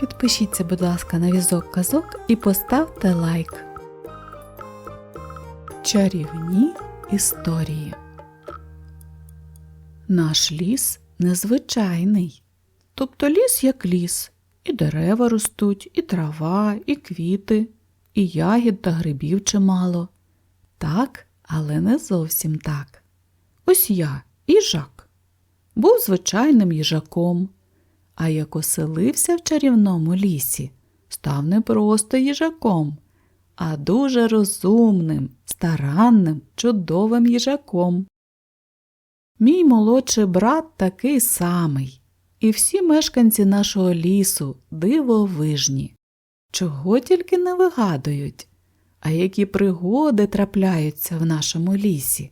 Підпишіться, будь ласка, на візок казок і поставте лайк. Чарівні історії. Наш ліс незвичайний. Тобто ліс як ліс. І дерева ростуть, і трава, і квіти, і ягід та грибів чимало. Так, але не зовсім так. Ось я, їжак, був звичайним їжаком, а як оселився в чарівному лісі, став не просто їжаком, а дуже розумним, старанним, чудовим їжаком. Мій молодший брат такий самий, і всі мешканці нашого лісу дивовижні. Чого тільки не вигадують, а які пригоди трапляються в нашому лісі.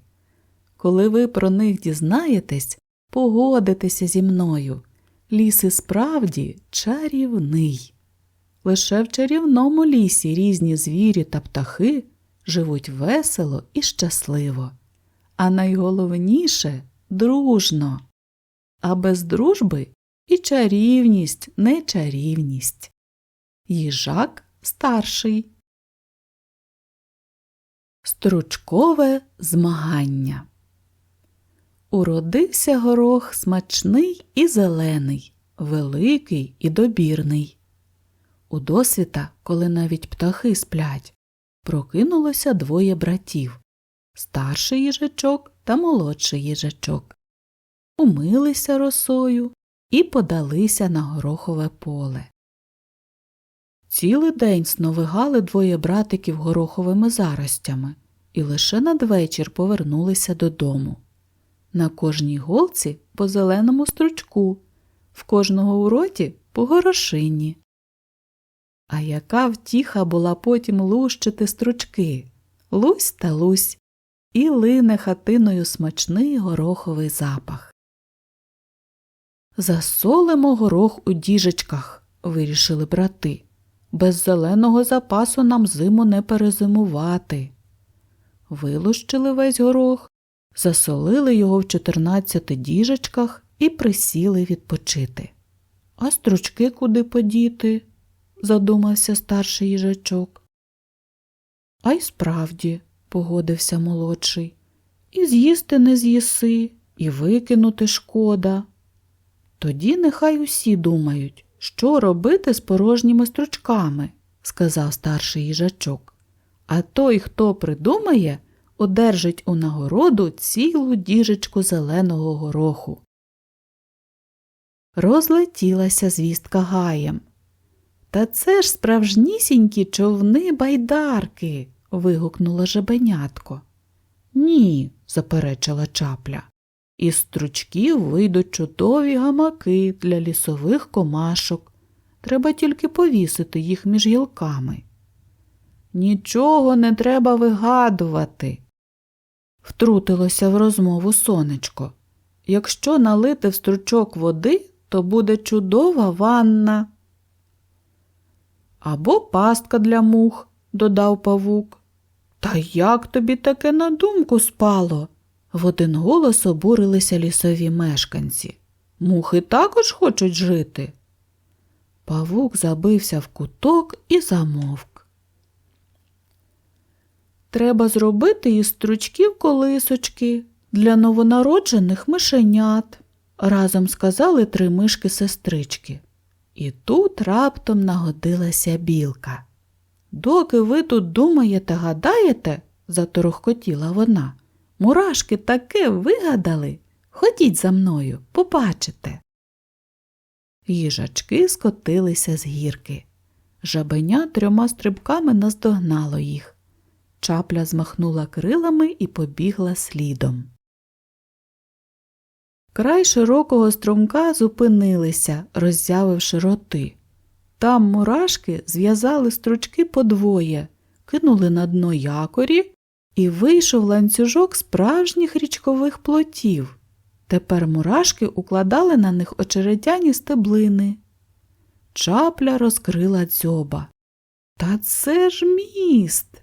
Коли ви про них дізнаєтесь, погодитеся зі мною. Ліс і справді чарівний. Лише в чарівному лісі різні звірі та птахи живуть весело і щасливо, а найголовніше дружно. А без дружби і чарівність, не чарівність. Їжак старший. Стручкове змагання. Уродився горох смачний і зелений, великий і добірний. У досвіта, коли навіть птахи сплять, прокинулося двоє братів старший їжачок та молодший їжачок. Умилися росою і подалися на горохове поле. Цілий день сновигали двоє братиків гороховими заростями і лише надвечір повернулися додому. На кожній голці по зеленому стручку, в кожного у роті по горошині. А яка втіха була потім лущити стручки, лусь та лусь, і лине хатиною смачний гороховий запах. Засолимо горох у діжечках, вирішили брати. Без зеленого запасу нам зиму не перезимувати. Вилущили весь горох, засолили його в чотирнадцяти діжечках і присіли відпочити. А стручки куди подіти? задумався старший їжачок. А й справді, погодився молодший, і з'їсти не з'їси, і викинути шкода. Тоді нехай усі думають, що робити з порожніми стручками, сказав старший їжачок. А той, хто придумає, одержить у нагороду цілу діжечку зеленого гороху. Розлетілася звістка гаєм. Та це ж справжнісінькі човни байдарки. вигукнуло жабенятко. Ні, заперечила чапля. Із стручків вийдуть чудові гамаки для лісових комашок. Треба тільки повісити їх між гілками. Нічого не треба вигадувати, втрутилося в розмову сонечко. Якщо налити в стручок води, то буде чудова ванна. Або пастка для мух, додав павук. Та як тобі таке на думку спало? В один голос обурилися лісові мешканці. Мухи також хочуть жити. Павук забився в куток і замовк. Треба зробити із стручків колисочки для новонароджених мишенят, разом сказали три мишки сестрички. І тут раптом нагодилася білка. Доки ви тут думаєте, гадаєте, заторохкотіла вона. Мурашки таке вигадали. Ходіть за мною, побачите. Їжачки скотилися з гірки. Жабеня трьома стрибками наздогнало їх. Чапля змахнула крилами і побігла слідом. Край широкого струмка зупинилися, роззявивши роти. Там мурашки зв'язали стручки подвоє, кинули на дно якорі і вийшов ланцюжок справжніх річкових плотів. Тепер мурашки укладали на них очеретяні стеблини. Чапля розкрила дзьоба. Та це ж міст.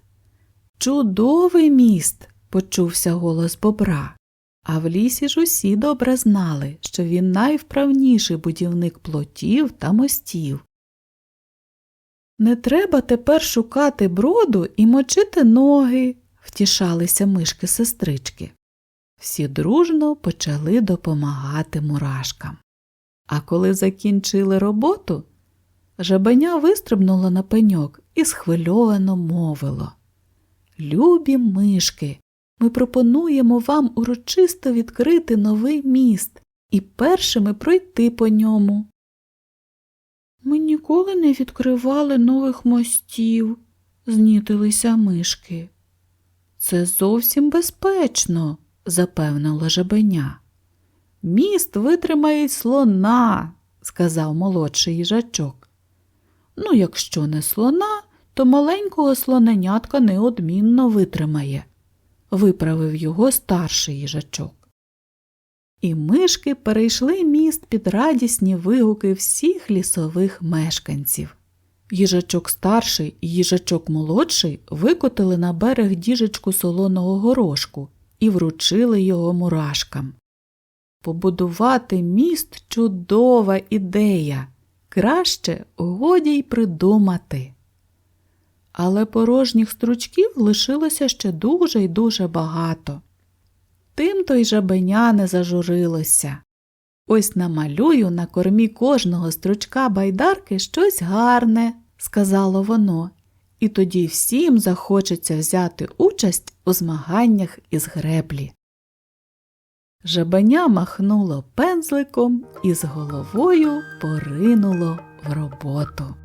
Чудовий міст, почувся голос бобра. А в лісі ж усі добре знали, що він найвправніший будівник плотів та мостів. Не треба тепер шукати броду і мочити ноги, втішалися мишки сестрички. Всі дружно почали допомагати мурашкам. А коли закінчили роботу, жабеня вистрибнуло на пеньок і схвильовано мовило Любі мишки, ми пропонуємо вам урочисто відкрити новий міст і першими пройти по ньому. Ми ніколи не відкривали нових мостів, знітилися мишки. Це зовсім безпечно, запевнила жабеня. Міст витримає слона, сказав молодший їжачок. Ну, якщо не слона, то маленького слоненятка неодмінно витримає, виправив його старший їжачок. І мишки перейшли міст під радісні вигуки всіх лісових мешканців. Їжачок старший і їжачок молодший викотили на берег діжечку солоного горошку і вручили його мурашкам. Побудувати міст чудова ідея, краще годі й придумати. Але порожніх стручків лишилося ще дуже й дуже багато. Тим то й жабеня не зажурилося. Ось намалюю на кормі кожного стручка байдарки щось гарне, сказало воно, і тоді всім захочеться взяти участь у змаганнях із греблі. Жабеня махнуло пензликом і з головою поринуло в роботу.